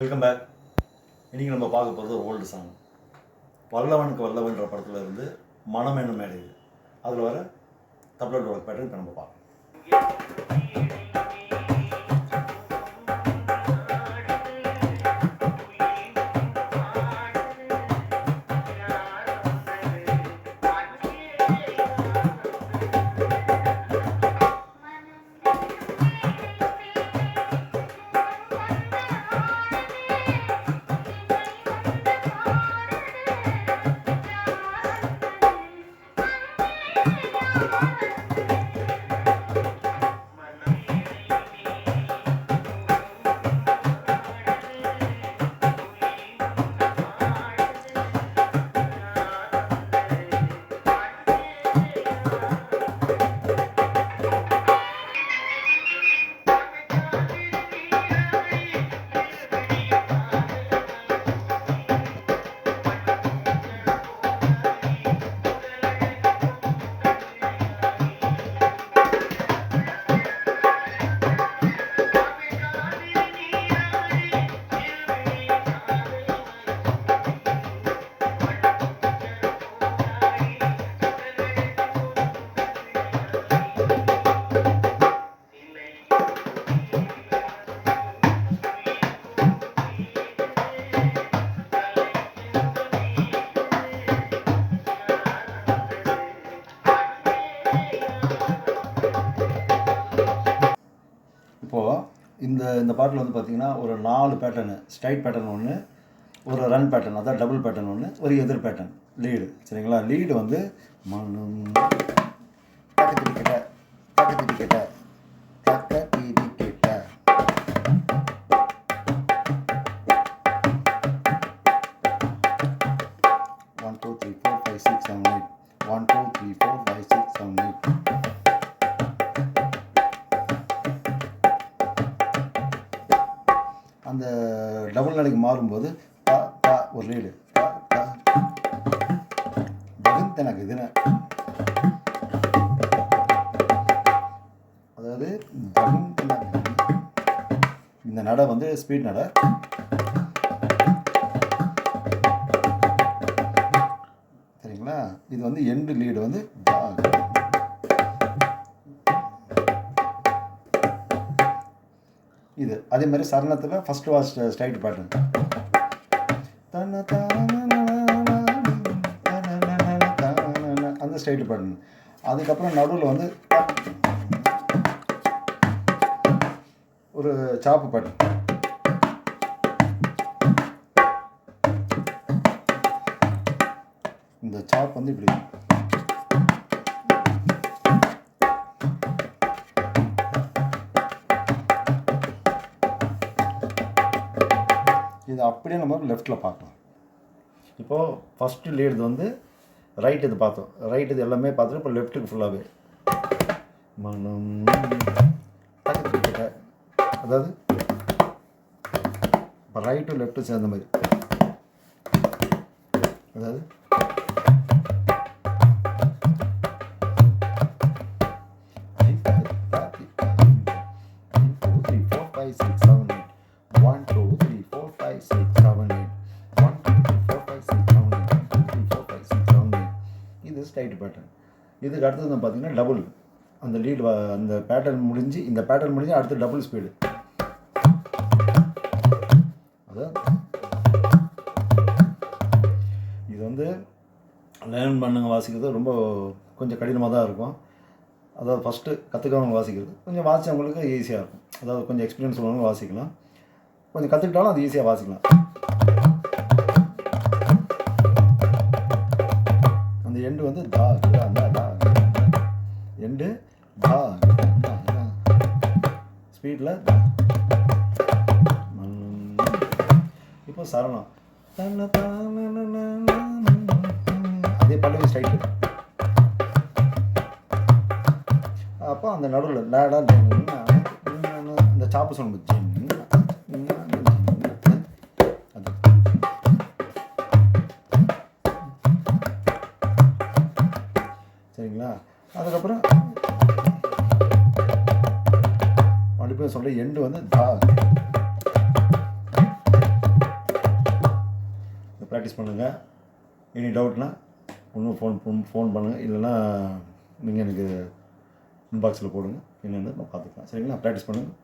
Welcome back இன்றைக்கி நம்ம பார்க்க போகிறது ஒரு ஓல்டு சாங் வல்லவனுக்கு வல்லவன்ற படத்தில் இருந்து மனம் என்னும் மேடை அதில் வர தப்லோட பேட்டர்ன் இப்போ நம்ம பார்க்கலாம். இப்போது இந்த இந்த பாட்டில் வந்து பார்த்தீங்கன்னா ஒரு நாலு பேட்டர்னு ஸ்ட்ரைட் பேட்டர்ன் ஒன்று ஒரு ரன் பேட்டர்ன் அதான் டபுள் பேட்டர்ன் ஒன்று ஒரு எதிர் பேட்டர்ன் லீடு சரிங்களா? லீடு வந்து மனம் பக்கத்து கிட்ட பக்கத்து கிட்ட அந்த டபுள் நடைக்கு மாறும்போது ப ப ஒரு லீடு தா தா. எனக்கு இது அதாவது பகுந்து எனக்கு இந்த நடை வந்து ஸ்பீட் நடை. சரிங்களா? இது வந்து எண்டு லீடு வந்து தா. இது. அதே மாதிரி சரணத்தில் ஃபர்ஸ்ட் வாஸ் ஸ்ட்ரைட் பேட்டர்ன் அந்த ஸ்ட்ரைட் பேட்டர்ன் அதுக்கப்புறம் நடுவில் வந்து ஒரு சாப்பு பேட்டர்ன் இந்த சாப் வந்து இப்படி. இது அப்படியே நம்ம லெஃப்ட்டில் பார்க்கலாம். இப்போது ஃபஸ்ட்டு லீடு வந்து ரைட் இது பார்த்தோம். ரைட் இது எல்லாமே பார்த்துட்டு இப்போ லெஃப்ட்டுக்கு ஃபுல்லாகவே மனம் அதாவது இப்போ ரைட்டும் லெஃப்ட்டும் சேர்ந்த மாதிரி. அதாவது இதுக்கு அடுத்தது வந்து பார்த்தீங்கன்னா டபுள் அந்த லீட் அந்த பேட்டர்ன் முடிஞ்சு இந்த பேட்டர்ன் முடிஞ்சு அடுத்து டபுள் ஸ்பீடு அதான் இது வந்து லேர்ன் பண்ணுங்க வாசிக்கிறது ரொம்ப கொஞ்சம் கடினமாக தான் இருக்கும். அதாவது ஃபஸ்ட்டு கற்றுக்கிறவங்க வாசிக்கிறது கொஞ்சம் வாசிச்சவங்களுக்கு ஈஸியாக இருக்கும். அதாவது கொஞ்சம் எக்ஸ்பீரியன்ஸ் உள்ளவங்க வாசிக்கலாம். கொஞ்சம் கற்றுக்கிட்டாலும் அது ஈஸியாக வாசிக்கலாம். அந்த எண்டு வந்து தா ரெண்டு தா ஸ்பீடில் இப்போ சரணம் அதே பல்லவி ஸ்ட்ரைட்டு அப்போ அந்த நடுவில் லேடா அந்த சாப்பு சவுண்ட் அது சரிங்களா அதுக்கப்புறம் மறுபடியும் சொல்கிற எண்டு வந்து தா. ப்ராக்டிஸ் பண்ணுங்கள் எனி டவுட்னா ஒன்றும் ஃபோன் ஃபோன் பண்ணுங்கள் இல்லைன்னா நீங்கள் எனக்கு இன்பாக்ஸில் போடுங்க. என்னென்னு நான் பார்த்துக்கலாம். சரிங்களா? ப்ராக்டிஸ் பண்ணுங்கள்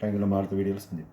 தேங்க்யூ நம்ம அடுத்த வீடியோவில் செஞ்சு